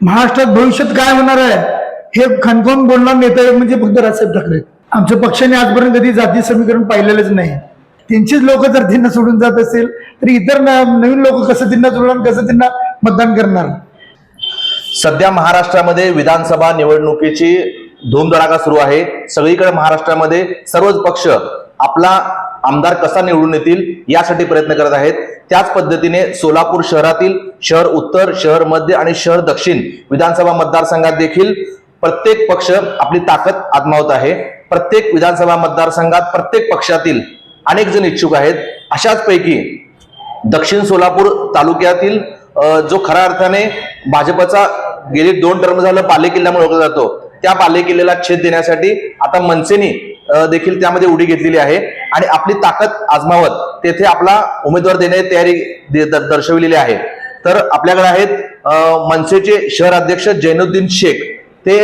महाराष्ट्रात भविष्यात काय होणार आहे हे खणकोन बोलणार नेता म्हणजे फक्त राजसाहेब ठाकरे. आमच्या पक्षाने आजपर्यंत कधी जाती समीकरण पाहिलेलंच नाही. त्यांचीच लोक जर त्यांना सोडून जात असेल तर इतर नवीन लोक कसं त्यांना सोडणार कसं त्यांना मतदान करणार? सध्या महाराष्ट्रामध्ये विधानसभा निवडणुकीची धूमधडाका सुरू आहे. सगळीकडे महाराष्ट्रामध्ये सर्वच पक्ष आपला आमदार कसा निवडून येतील यासाठी प्रयत्न करत आहेत. त्याच पद्धतीने सोलापूर शहरातील शहर उत्तर शहर मध्य आणि शहर दक्षिण विधानसभा मतदारसंघात देखील प्रत्येक पक्ष आपली ताकद आजमावत आहे. प्रत्येक विधानसभा मतदारसंघात प्रत्येक पक्षातील अनेक जण इच्छुक आहेत. अशाच पैकी दक्षिण सोलापूर तालुक्यातील जो खऱ्या अर्थाने भाजपचा गेली दोन टर्म झालं पाले किल्ल्यामुळे ओळखला जातो. त्या बालेकिल्ल्याला छेद देण्यासाठी आता मनसेनी देखील त्यामध्ये उडी घेतलेली आहे. आणि आपली ताकद आजमावत तेथे आपला उमेदवार देण्याची तयारी दर्शविलेली आहे. तर आपल्याकडे आहेत मनसेचे शहर अध्यक्ष जैनुद्दीन शेख. ते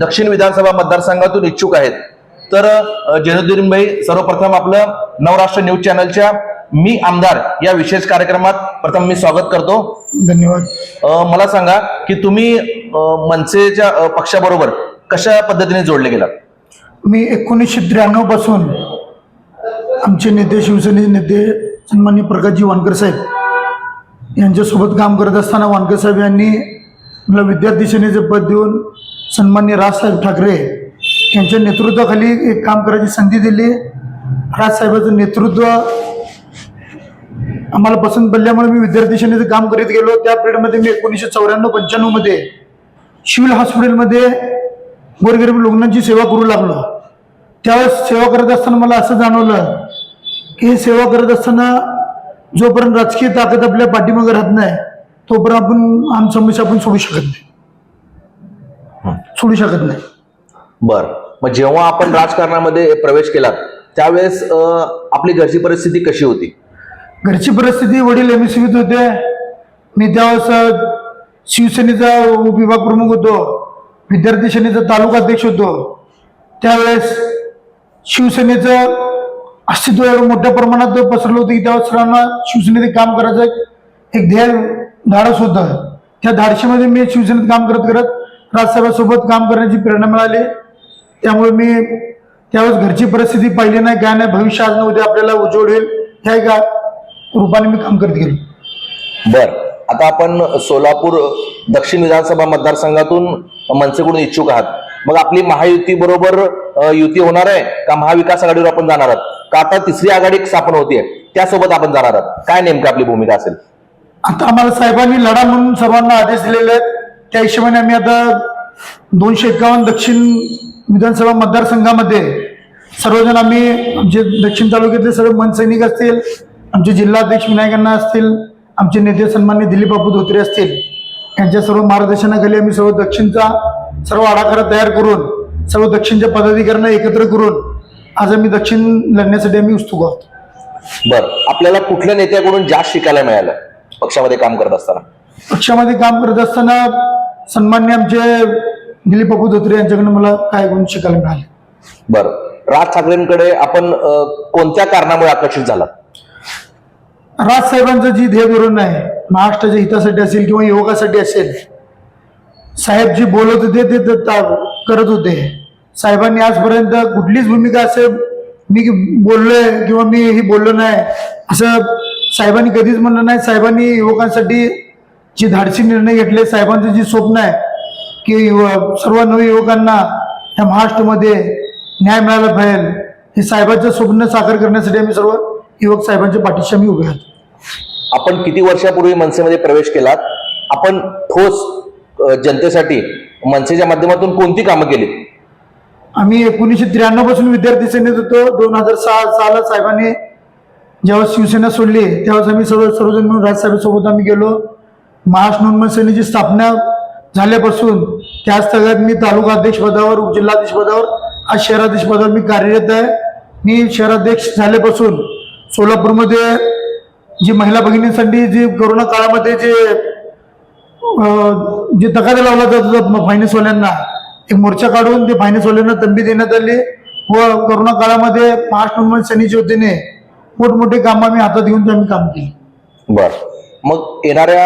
दक्षिण विधानसभा मतदारसंघातून इच्छुक आहेत. तर जैनुद्दीन भाई सर्वप्रथम आपलं नवराष्ट्र न्यूज चॅनलच्या मी आमदार या विशेष कार्यक्रमात प्रथम मी स्वागत करतो. धन्यवाद. मला सांगा की तुम्ही मनसेच्या पक्षाबरोबर कशा पद्धतीने जोडले गेलात? मी एकोणीसशे त्र्याण्णवपासून आमचे नेते शिवसेनेचे नेते सन्मान्य प्रकाशजी वानकर साहेब यांच्यासोबत काम करत असताना वानकर साहेब यांनी मला विद्यार्थी सेनेचे पद देऊन सन्मान्य राजसाहेब ठाकरे यांच्या नेतृत्वाखाली एक काम करायची संधी दिली. राजसाहेबाचं नेतृत्व आम्हाला पसंत पडल्यामुळे मी विद्यार्थी सेनेचं काम करीत गेलो. त्या पिरियडमध्ये मी एकोणीसशे चौऱ्याण्णव पंच्याण्णवमध्ये सिव्हिल हॉस्पिटलमध्ये गोरगरीब रुग्णांची सेवा करू लागलो. त्यावेळेस सेवा करत असताना मला असं जाणवलं हे सेवा करत असताना जोपर्यंत राजकीय ताकद आपल्या पाठीमागे राहत नाही तोपर्यंत आपण आम समस्या आपण सोडू शकत नाही. सोडू शकत नाही. बर. मग जेव्हा आपण राजकारणामध्ये प्रवेश केलात त्यावेळेस आपली घरची परिस्थिती कशी होती? घरची परिस्थिती वडील एम एस होते मी त्यावेळेस शिवसेनेचा विभाग प्रमुख होतो. विद्यार्थी सेनेचा तालुका अध्यक्ष होतो. त्यावेळेस शिवसेनेचं अस्तित्व एवढं मोठ्या प्रमाणात पसरलं होतं की त्यावर सर्वांना शिवसेनेत काम करायचं एक- एक ध्येय धाडस होतं त्या धाडशीमध्ये मी शिवसेनेत काम करत करत राजसाहेबांसोबत काम करण्याची प्रेरणा मिळाली. त्यामुळे मी त्यावेळेस घरची परिस्थिती पाहिली नाही काय नाही भविष्य आज उद्या आपल्याला उजवड होईल ह्या एका रूपाने मी काम करत गेलो. बर आता आपण सोलापूर दक्षिण विधानसभा मतदारसंघातून मनसेकडून इच्छुक आहात. मग आपली महायुती बरोबर युती होणार आहे का महाविकास आघाडीवर आपण जाणार आहात? का आता तिसरी आघाडी स्थापन होतीये? त्यासोबत आपण जाणार आहात. काय नेमकं आपली भूमिका असेल? आता आम्हाला साहेबांनी लढा म्हणून सर्वांना आदेश दिलेले आहेत. त्या हिशोबाने आम्ही आता दोनशे एकावन्न दक्षिण विधानसभा मतदारसंघामध्ये सर्वजण आम्ही आमचे दक्षिण तालुक्यातले सर्व मनसैनिक असतील आमचे जिल्हाध्यक्ष विनायकांना असतील आमचे नेते सन्मान्य दिलीप बापू धोत्रे असतील. यांच्या सर्व मार्गदर्शनाखाली आम्ही सर्व दक्षिणचा सर्व आराखडा तयार करून सर्व दक्षिणच्या पदाधिकाऱ्यांना एकत्र करून आज आम्ही दक्षिण लढण्यासाठी आम्ही उत्सुक आहोत. बर आपल्याला कुठल्या नेत्याकडून जास्त शिकायला मिळालं पक्षामध्ये काम करत असताना? पक्षामध्ये काम करत असताना सन्मान्य आमचे दिलीप बापू धोत्रे यांच्याकडनं मला काय गुण शिकायला मिळाले? बर राज ठाकरेंकडे आपण अ, कोणत्या कारणामुळे आकर्षित झालात? राजसाहेबांचं जी ध्येय धोरण आहे महाराष्ट्राच्या हितासाठी असेल किंवा युवकासाठी असेल साहेब जे बोलत होते ते करत होते. साहेबांनी आजपर्यंत कुठलीच भूमिका असं मी बोललोय किंवा मी ही बोललो नाही. असं साहेबांनी कधीच म्हणलं नाही. साहेबांनी युवकांसाठी जे धाडसी निर्णय घेतले साहेबांचं जे स्वप्न आहे की सर्व नव युवकांना या महाराष्ट्रामध्ये न्याय मिळायला पाहिजे हे साहेबांचं स्वप्न साकार करण्यासाठी आम्ही सर्व युवक साहेबांच्या पाठीशी आम्ही उभे आहोत. आपण किती वर्षापूर्वी मनसेमध्ये प्रवेश केलात? आपण ठोस जनतेसाठी मनसेच्या माध्यमातून कोणती कामं केली? आम्ही एकोणीसशे त्र्याण्णवपासून विद्यार्थी सेनेत होतो. दोन हजार सहा साला साहेबांनी जेव्हा शिवसेना सोडली तेव्हाच आम्ही सर्व सर्वजण म्हणून राजसाहेबांसोबत आम्ही गेलो. महाराष्ट्र नवनिर्माण सेनेची स्थापना झाल्यापासून त्याच स्थळात मी तालुका अध्यक्ष पदावर उपजिल्हाध्यक्ष पदावर आज शहराध्यक्ष पदावर मी कार्यरत आहे. मी शहराध्यक्ष झाल्यापासून सोलापूरमध्ये जी महिला भगिनींसाठी जी कोरोना काळामध्ये जे जे तगादा लावला जात होता फायनान्सवाल्यांना एक मोर्चा काढून ते फायनान्सवाल्यांना तंबी देण्यात आली. व कोरोना काळामध्ये महाराष्ट्र नवनिर्माण सेनेच्या वतीने मोठमोठे कामं आम्ही हातात घेऊन आम्ही काम केली. बर. मग येणाऱ्या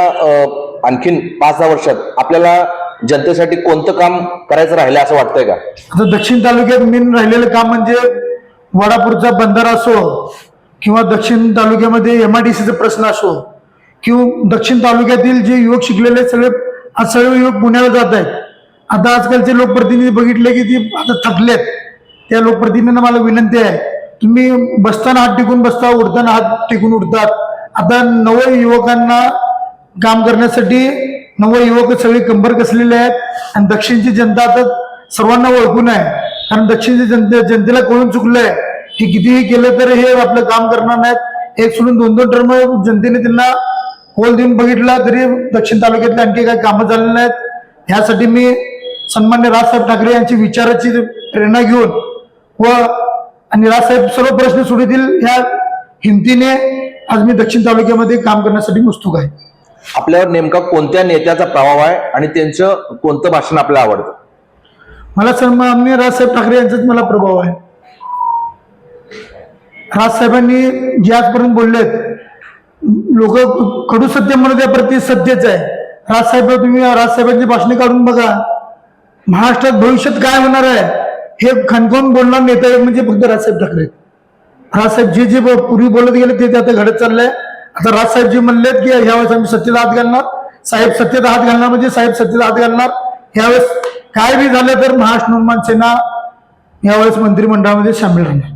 आणखीन पाच दहा वर्षात आपल्याला जनतेसाठी कोणतं काम करायचं राहिलं असं वाटतंय का? आता दक्षिण तालुक्यात मेन राहिलेलं काम म्हणजे वडापूरचा बंधारा असो किंवा दक्षिण तालुक्यामध्ये एमआयडीसीचा प्रश्न असो किंवा दक्षिण तालुक्यातील जे युवक शिकलेले आहेत, सगळे आज सगळे युवक पुण्याला जात आहेत. आता आजकालचे लोकप्रतिनिधी बघितले की ती आता थकलेत. त्या लोकप्रतिनिधींना मला विनंती आहे तुम्ही बसताना हात टेकून बसता उडताना हात टेकून उडतात आता नव युवकांना काम करण्यासाठी नव युवक सगळे कंबर कसलेले आहेत आणि दक्षिणची जनता आता सर्वांना ओळखून आहे. कारण दक्षिणची जनते जनतेला कळून चुकलंय की कितीही केलं तर हे आपलं काम करणार नाहीत. एक सोडून दोन दोन टर्म जनतेने त्यांना होल देऊन बघितला तरी दक्षिण तालुक्यातले आणखी काही कामं झालेली नाहीत. ह्यासाठी मी सन्मान्य राजसाहेब ठाकरे यांची विचाराची प्रेरणा घेऊन व आणि राजसाहेब सर्व प्रश्न सोडतील ह्या हिमतीने आज मी दक्षिण तालुक्यामध्ये काम करण्यासाठी उत्सुक आहे. आपल्यावर नेमका कोणत्या नेत्याचा प्रभाव आहे आणि त्यांचं कोणतं भाषण आपल्याला आवडतं? मला सन्मान्य राजसाहेब ठाकरे यांचाच मला प्रभाव आहे. राजसाहेबांनी जे आजपर्यंत बोललेत लोक कडू सत्य म्हणत आहे प्रति सत्यच आहे. राजसाहेब तुम्ही राजसाहेबांची भाषणे काढून बघा. महाराष्ट्रात भविष्यात काय होणार आहे हे खणखून बोलणार नेता एक म्हणजे फक्त राजसाहेब ठाकरे राजसाहेब जे जे पूर्वी बोलत गेले ते ते आता घडत चाललंय. आता राजसाहेबजी म्हणलेत की ह्यावेळेस आम्ही सत्तेत हात घालणार साहेब सत्तेत हात घालणार म्हणजे साहेब सत्तेत हात घालणार. ह्यावेळेस काय बी झालं तर महाराष्ट्र निर्माण सेना यावेळेस मंत्रिमंडळामध्ये सामील राहणार.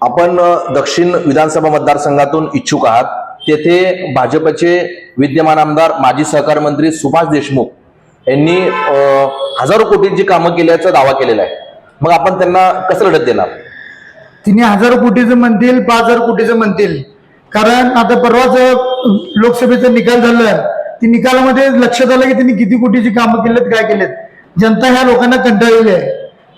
आपण दक्षिण विधानसभा मतदारसंघातून इच्छुक आहात. तेथे भाजपचे विद्यमान आमदार माजी सहकार मंत्री सुभाष देशमुख यांनी हजारो कोटींची कामं केल्याचा दावा केलेला आहे. मग आपण त्यांना कसं लढत देणार? तिने हजारो कोटीचं म्हणतील पाच हजार कोटीचं म्हणतील. कारण आता परवाच लोकसभेचा निकाल झाला ती निकालामध्ये लक्षात आलं की त्यांनी किती कोटीची कामं केलेत काय केलेत. जनता ह्या लोकांना कंटाळलेली आहे.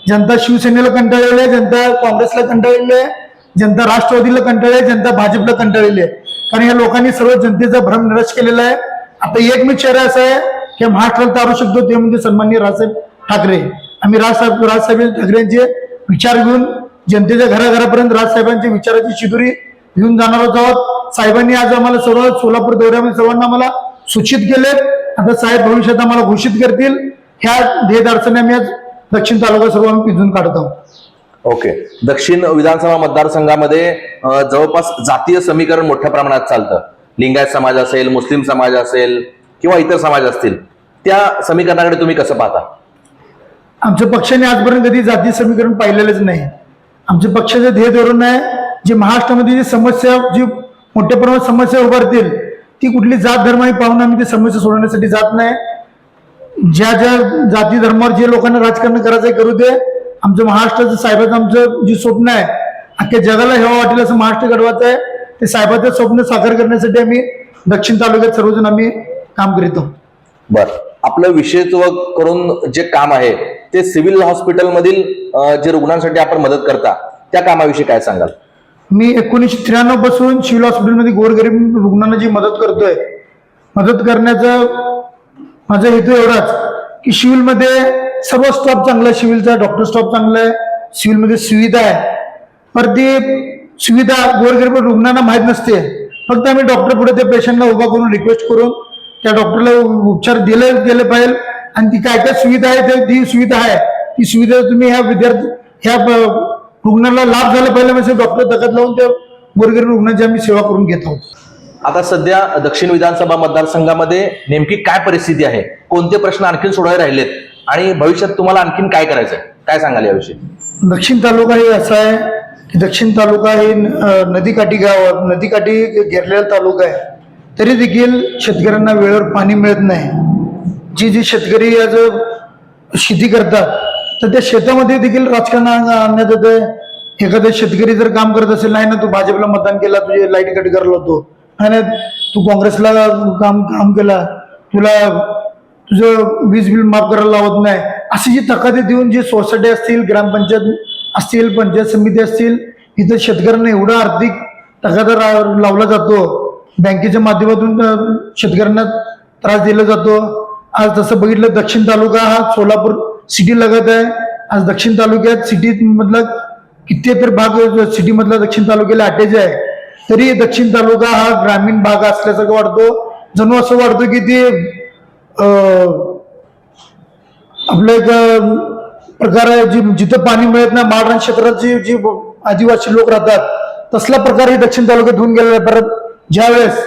जनता शिवसेनेला कंटाळलेली आहे जनता काँग्रेसला कंटाळलेली आहे जनता राष्ट्रवादीला कंटाळली आहे जनता भाजपला कंटाळलेली आहे. कारण या लोकांनी सर्व जनतेचा भ्रम निराश केलेला आहे. आता एकमेव चेहरा असा आहे की महाराष्ट्राला तारू शकतो ते म्हणजे सन्माननीय राजसाहेब ठाकरे. आम्ही राजसाहेब राजसाहेब ठाकरे यांचे विचार घेऊन जनतेच्या घराघरापर्यंत राजसाहेबांच्या विचाराची शिदुरी घेऊन जाणार आहोत. साहेबांनी आज आम्हाला सर्व सोलापूर दौऱ्यामध्ये सर्वांना आम्हाला सूचित केले. आता साहेब भविष्यात आम्हाला घोषित करतील. ह्या ध्येय अडचणी आम्ही आज दक्षिण तालुका सर्व आम्ही पिजून काढत आहोत. ओके. दक्षिण विधानसभा मतदारसंघामध्ये जवळपास जातीय समीकरण मोठ्या प्रमाणात चालतं. लिंगायत समाज असेल मुस्लिम समाज असेल किंवा इतर समाज असतील त्या समीकरणाकडे तुम्ही कसं पाहता? आमच्या पक्षाने आजपर्यंत कधी जाती समीकरण पाहिलेलंच नाही. आमच्या पक्षाचे ध्येय धोरण आहे जे महाराष्ट्रामध्ये जी समस्या जी मोठ्या प्रमाणात समस्या उभारतील ती कुठली जात धर्म आहे पाहून आम्ही ती समस्या सोडवण्यासाठी जात नाही. ज्या ज्या जाती धर्मावर जे लोकांना राजकारण करायचं आहे करू दे आमचं महाराष्ट्राचं साहेबाचं आमचं जे स्वप्न आहे अख्ख्या जगाला हेवा वाटेल असं महाराष्ट्र घडवायचं आहे. ते साहेबाचं स्वप्न साकार करण्यासाठी आम्ही दक्षिण तालुक्यात सर्वजण आम्ही काम करीत आहोत. बर. आपलं विषयत्व करून जे काम आहे ते सिव्हिल हॉस्पिटलमधील जे रुग्णांसाठी आपण मदत करता त्या कामाविषयी काय सांगाल? मी एकोणीसशे त्र्याण्णवपासून सिव्हिल हॉस्पिटलमध्ये गोरगरीब रुग्णांना जी मदत करतोय मदत करण्याचा माझा हेतू एवढाच की सिव्हिलमध्ये सर्व स्टॉप चांगला आहे सिव्हिलचा डॉक्टर स्टॉप चांगला आहे सिव्हिलमध्ये सुविधा आहे. पण ती सुविधा गोरगरीब रुग्णांना माहीत नसते. फक्त आम्ही डॉक्टर पुढे त्या पेशंटला उभा करून रिक्वेस्ट करून त्या डॉक्टरला उपचार दिले गेले पाहिजे. आणि ती काय काय सुविधा आहे ते ती सुविधा आहे. ती सुविधा तुम्ही ह्या विद्यार्थी ह्या रुग्णाला लाभ झाला पाहिजे म्हणजे डॉक्टर दगत लावून त्या गोरगरीब रुग्णांची आम्ही सेवा करून घेत आहोत. आता सध्या दक्षिण विधानसभा मतदारसंघामध्ये नेमकी काय परिस्थिती आहे? कोणते प्रश्न आणखी सोडवायला राहिलेत? आणि भविष्यात तुम्हाला आणखीन काय करायचं आहे? काय सांगाल याविषयी? दक्षिण तालुका हे असा आहे की दक्षिण तालुका हे नदीकाठी गाव नदीकाठी घेरलेला तालुका आहे. तरी देखील शेतकऱ्यांना वेळेवर पाणी मिळत नाही. जी जी शेतकरी आज शेती करतात तर त्या शेतामध्ये देखील राजकारण आणण्यात येतं एखादा शेतकरी जर काम करत असेल नाही ना तू भाजपला मतदान केला तुझे लाइट कट करायला होतो नाही तू काँग्रेसला काम काम केला तुला तुझं वीज बिल माफ करायला लावत नाही. अशी जी तकाते देऊन जी सोसायटी असतील ग्रामपंचायत असतील पंचायत समिती असतील इथं शेतकऱ्यांना एवढा आर्थिक तगादा लावला जातो. बँकेच्या माध्यमातून शेतकऱ्यांना त्रास दिला जातो. आज तसं बघितलं दक्षिण तालुका हा सोलापूर सिटी लगत आहे. आज दक्षिण तालुक्यात सिटी मधला किती तर भाग सिटी मधला दक्षिण तालुक्याला अटॅच आहे. तरी दक्षिण तालुका हा ग्रामीण भाग असल्यासारखं वाटतो जणू असं वाटतं की ते आपलं एक प्रकार आहे जी जिथं पाणी मिळत नाही माळरान क्षेत्रात जी जी आदिवासी लोक राहतात तसला प्रकार हे दक्षिण तालुक्यात होऊन गेलेला आहे. परत ज्यावेळेस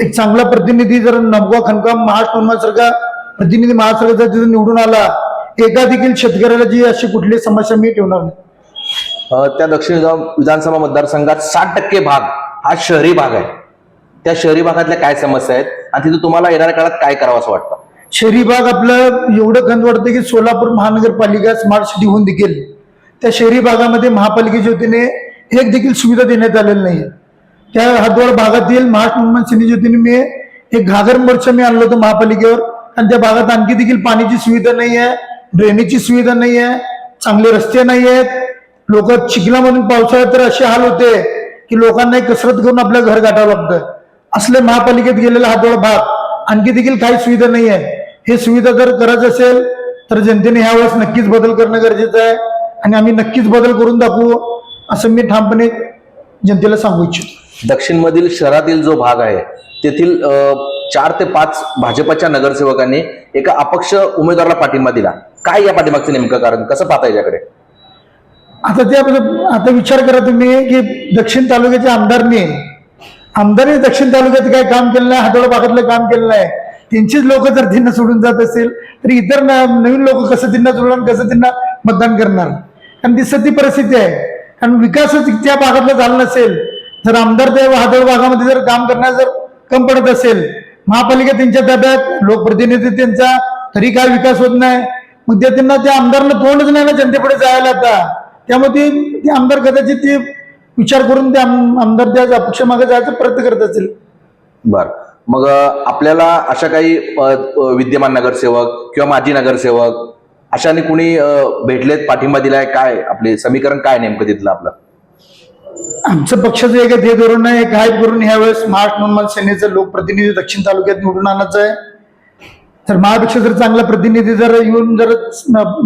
एक चांगला प्रतिनिधी जर नमगाव खनकाम महाराष्ट्र प्रतिनिधी महाराष्ट्र जर निवडून आला एका देखील शेतकऱ्याला जी अशी कुठली समस्या मी ठेवणार नाही. त्या दक्षिण विधानसभा मतदारसंघात साठ टक्के भाग हा शहरी भाग आहे. त्या शहरी भागातल्या काय समस्या आहेत? आणि तिथे तुम्हाला येणाऱ्या काळात काय करावं असं वाटतं? शहरी भाग आपलं एवढं खंत वाटतं की सोलापूर महानगरपालिका स्मार्ट सिटी होऊन देखील त्या शहरी भागामध्ये महापालिकेच्या वतीने एक देखील सुविधा देण्यात आलेली नाही त्या हातवाड भागातील महाराष्ट्र निर्माण सेनेच्या वतीने मी एक घागर मोर्चा मी आणलं होतो महापालिकेवर. आणि त्या भागात आणखी देखील पाण्याची सुविधा नाही आहे ड्रेनेजची सुविधा नाही आहे चांगले रस्ते नाही आहेत लोक चिखलामधून पावसाळ्यात तर असे हाल होते की लोकांना कसरत करून आपलं घर गाठावं लागतं. असले महापालिकेत गेलेला हातवाड भाग आणखी देखील काही सुविधा नाही आहे हे सुविधा जर करायचं असेल तर जनतेने ह्यावेळेस नक्कीच बदल करणं गरजेचं आहे. आणि आम्ही नक्कीच बदल करून दाखवू असं मी ठामपणे जनतेला सांगू इच्छितो. दक्षिण मधील शहरातील जो भाग आहे तेथील चार ते पाच भाजपच्या नगरसेवकांनी एका अपक्ष उमेदवाराला पाठिंबा दिला. काय या पाठिंबाचं नेमकं कारण? कसं पाहता याच्याकडे? आता त्या आता विचार करा तुम्ही की दक्षिण तालुक्याच्या आमदारने आमदारने दक्षिण तालुक्यात काय काम केलं नाही हातोडा भागातलं काम केलं नाही त्यांचीच लोक जर त्यांना सोडून जात असेल तर इतर न- नवीन लोक कसं त्यांना सोडणार कसं त्यांना मतदान करणार? कारण ती सती परिस्थिती आहे. कारण विकासच त्या भागातला झाला नसेल जर आमदार त्या वादळ भागामध्ये जर काम करण्यास जर कम पडत असेल महापालिका त्यांच्या ताब्यात लोकप्रतिनिधी त्यांचा तरी काय विकास होत नाही. मग ते त्यांना त्या आमदारला तोंडच नाही ना जनतेपुढे जायला आता. त्यामुळे ते ते आमदार कदाचित ते विचार करून ते आमदार त्या अपक्ष मागे जायचा प्रयत्न करत असेल. बरं. मग आपल्याला अशा काही विद्यमान नगरसेवक किंवा माजी नगरसेवक अशाने कुणी भेटलेत पाठिंबा दिलाय काय? आपले समीकरण काय नेमकं तिथलं आपलं? आमचं पक्षाचं एक ध्येय धोरण आहे एक हाय करून ह्यावेळेस महाराष्ट्र निर्माण सेनेचं लोकप्रतिनिधी दक्षिण तालुक्यात निवडून आणायचं आहे. तर माझ्यापेक्षा जर चांगला प्रतिनिधी जर येऊन जर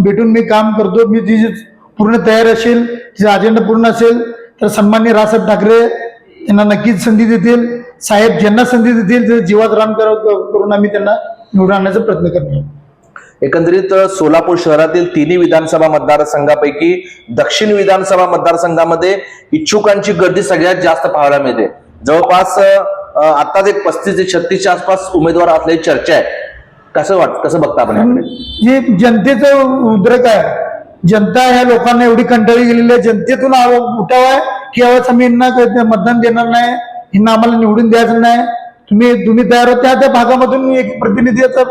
भेटून मी काम करतो मी तिची जी पूर्ण तयार असेल तिचा अजेंडा पूर्ण असेल तर सन्मान्य राजसाहेब ठाकरे यांना नक्कीच संधी देतील. साहेब ज्यांना संधी देतील ते जीवात कर- करून आम्ही त्यांना निवडून आणण्याचा प्रयत्न करणार. एकंदरीत सोलापूर शहरातील तिन्ही विधानसभा मतदारसंघापैकी दक्षिण विधानसभा मतदारसंघामध्ये इच्छुकांची गर्दी सगळ्यात जास्त पाहायला मिळते. जवळपास अ, आत्ताच एक पस्तीस ते छत्तीसच्या आसपास उमेदवार असल्याची चर्चा आहे. कसं वाट कसं बघता आपण हे जनतेचं उद्रेक आहे. जनता ह्या लोकांना एवढी कंटाळी गेलेली आहे. जनतेतून उठाव आहे की यावेळेस आम्ही यांना मतदान देणार नाही. यांना आम्हाला निवडून द्यायचं नाही. तुम्ही तुम्ही तयार आहोत त्या त्या भागामधून एक प्रतिनिधी आता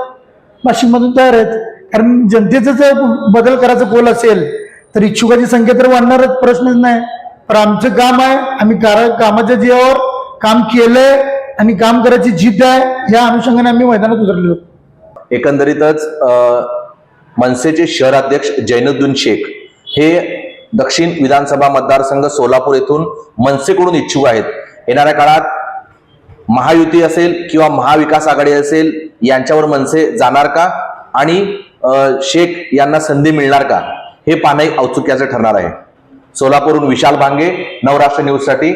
वाशिममधून तयार आहेत. कारण जनतेचं जर बदल करायचं कोल असेल तर इच्छुकाची संख्या तर वाढणारच प्रश्नच नाही. पण आमचं काम आहे आम्ही कार कामाच्या जीवावर काम केलंय आणि काम करायची जिद्द आहे या अनुषंगाने आम्ही मैदानात उतरलेलो एकंदरीतच मनसेचे मनसेचे शहराध्यक्ष जैनुद्दीन शेख हे दक्षिण विधानसभा मतदारसंघ सोलापूर येथून मनसेकडून इच्छुक आहेत. येणाऱ्या काळात महायुती असेल किंवा महाविकास आघाडी असेल यांच्यावर मनसे जाणार का? आणि शेख यांना संधी मिळणार का? हे पाहणं औत्सुक्याचं ठरणार आहे. सोलापूरहून विशाल भांगे नवराष्ट्र न्यूजसाठी